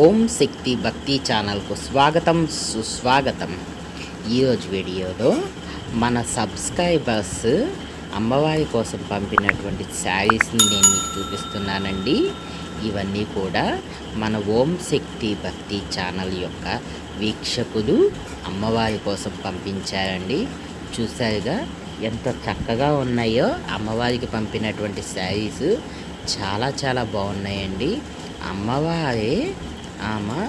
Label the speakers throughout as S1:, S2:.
S1: ఓం శక్తి భక్తి ఛానల్కు స్వాగతం సుస్వాగతం. ఈరోజు వీడియోలో మన సబ్స్క్రైబర్స్ అమ్మవారి కోసం పంపినటువంటి శారీస్ని నేను మీకు చూపిస్తున్నానండి. ఇవన్నీ కూడా మన ఓం శక్తి భక్తి ఛానల్ యొక్క వీక్షకులు అమ్మవారి కోసం పంపించారండి. చూసారుగా ఎంత చక్కగా ఉన్నాయో అమ్మవారికి పంపినటువంటి శారీస్ చాలా చాలా బాగున్నాయండి. అమ్మవారే ఆమె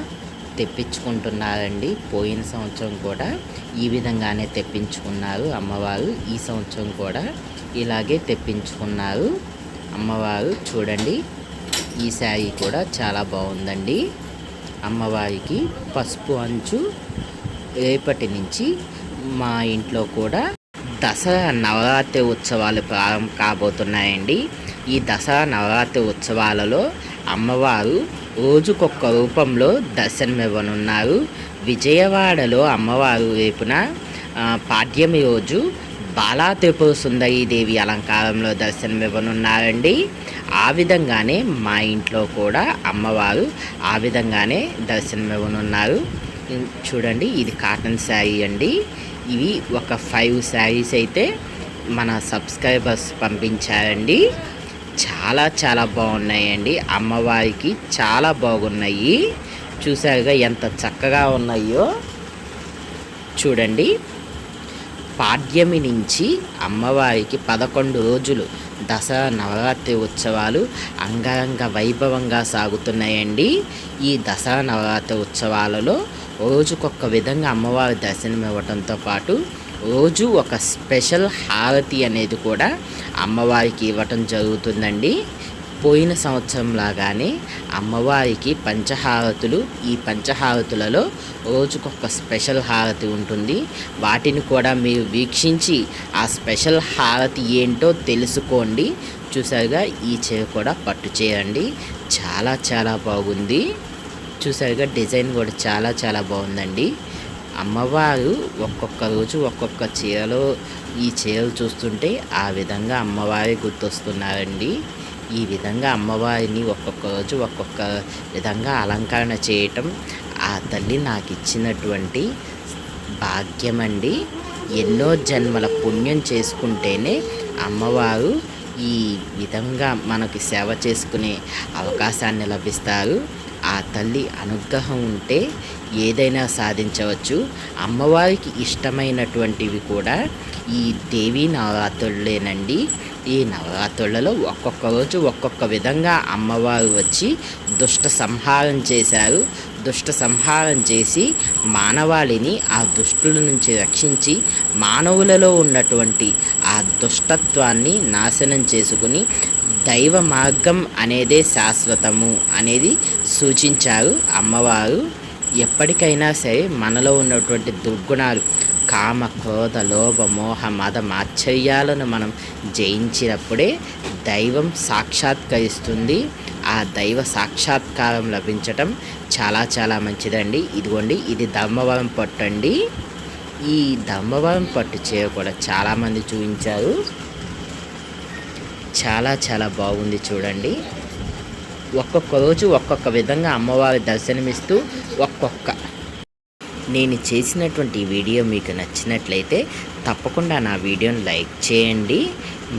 S1: తెప్పించుకుంటున్నారండి. పోయిన సంవత్సరం కూడా ఈ విధంగానే తెప్పించుకున్నారు అమ్మవారు. ఈ సంవత్సరం కూడా ఇలాగే తెప్పించుకున్నారు అమ్మవారు. చూడండి ఈ శారీ కూడా చాలా బాగుందండి. అమ్మవారికి పసుపు అంచు రేపటి నుంచి మా ఇంట్లో కూడా దసరా నవరాత్రి ఉత్సవాలు ప్రారంభం కాబోతున్నాయండి. ఈ దసరా నవరాత్రి ఉత్సవాలలో అమ్మవారు రోజుకొక్క రూపంలో దర్శనమివ్వనున్నారు. విజయవాడలో అమ్మవారు రేపున పాడ్యమి రోజు బాలా త్రిపుర సుందరీదేవి అలంకారంలో దర్శనమివ్వనున్నారండి. ఆ విధంగానే మా ఇంట్లో కూడా అమ్మవారు ఆ విధంగానే దర్శనమివ్వనున్నారు. చూడండి ఇది కాటన్ శారీ అండి. ఇవి ఒక ఫైవ్ శారీస్ అయితే మన సబ్స్క్రైబర్స్ పంపించారండి. చాలా చాలా బాగున్నాయండి. అమ్మవారికి చాలా బాగున్నాయి. చూసారుగా ఎంత చక్కగా ఉన్నాయో. చూడండి. పాడ్యమి నుంచి అమ్మవారికి పదకొండు రోజులు దసరా నవరాత్రి ఉత్సవాలు అంగరంగ వైభవంగా సాగుతున్నాయండి. ఈ దసరా నవరాత్రి ఉత్సవాలలో రోజుకొక విధంగా అమ్మవారి దర్శనం ఇవ్వడంతో పాటు రోజు ఒక స్పెషల్ హారతి అనేది కూడా అమ్మవారికి ఇవ్వటం జరుగుతుందండి. పోయిన సంవత్సరం లాగానే అమ్మవారికి పంచహారతులు ఈ పంచహారతులలో రోజుకొక స్పెషల్ హారతి ఉంటుంది. వాటిని కూడా మీరు వీక్షించి ఆ స్పెషల్ హారతి ఏంటో తెలుసుకోండి. చూసారుగా ఈ చీర కూడా పట్టు చేయండి చాలా చాలా బాగుంది. చూసారుగా డిజైన్ కూడా చాలా చాలా బాగుందండి. అమ్మవారు ఒక్కొక్క రోజు ఒక్కొక్క చీరలో ఈ చీరలు చూస్తుంటే ఆ విధంగా అమ్మవారి గుర్తొస్తున్నారండి. ఈ విధంగా అమ్మవారిని ఒక్కొక్క రోజు ఒక్కొక్క విధంగా అలంకరణ చేయటం ఆ తల్లి నాకు ఇచ్చినటువంటి భాగ్యమండి. ఎన్నో జన్మల పుణ్యం చేసుకుంటేనే అమ్మవారు ఈ విధంగా మనకి సేవ చేసుకునే అవకాశాన్ని లభిస్తారు. ఆ తల్లి అనుగ్రహం ఉంటే ఏదైనా సాధించవచ్చు. అమ్మవారికి ఇష్టమైనటువంటివి కూడా ఈ దేవీ నవరాత్రులేనండి. ఈ నవరాత్రులలో ఒక్కొక్క రోజు ఒక్కొక్క విధంగా అమ్మవారు వచ్చి దుష్ట సంహారం చేశారు. దుష్ట సంహారం చేసి మానవాళిని ఆ దుష్టుల నుంచి రక్షించి మానవులలో ఉన్నటువంటి ఆ దుష్టత్వాన్ని నాశనం చేసుకుని దైవ మార్గం అనేదే శాశ్వతము అనేది సూచించారు అమ్మవారు. ఎప్పటికైనా సరే మనలో ఉన్నటువంటి దుర్గుణాలు కామ క్రోధ లోభ మోహ మద మాశ్చర్యాలను మనం జయించినప్పుడే దైవం సాక్షాత్కరిస్తుంది. ఆ దైవ సాక్షాత్కారం లభించటం చాలా చాలా మంచిదండి. ఇదిగోండి ఇది ధర్మవరం పట్టు అండి ఈ ధర్మవరం పట్టు చీర కూడా చాలామంది చూపించారు. చాలా చాలా బాగుంది చూడండి. ఒక్కొక్క రోజు ఒక్కొక్క విధంగా అమ్మవారి దర్శనమిస్తూ ఒక్కొక్క. నేను చేసినటువంటి వీడియో మీకు నచ్చినట్లయితే తప్పకుండా నా వీడియోని లైక్ చేయండి.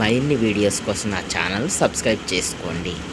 S1: మరిన్ని వీడియోస్ కోసం నా ఛానల్ సబ్స్క్రైబ్ చేసుకోండి.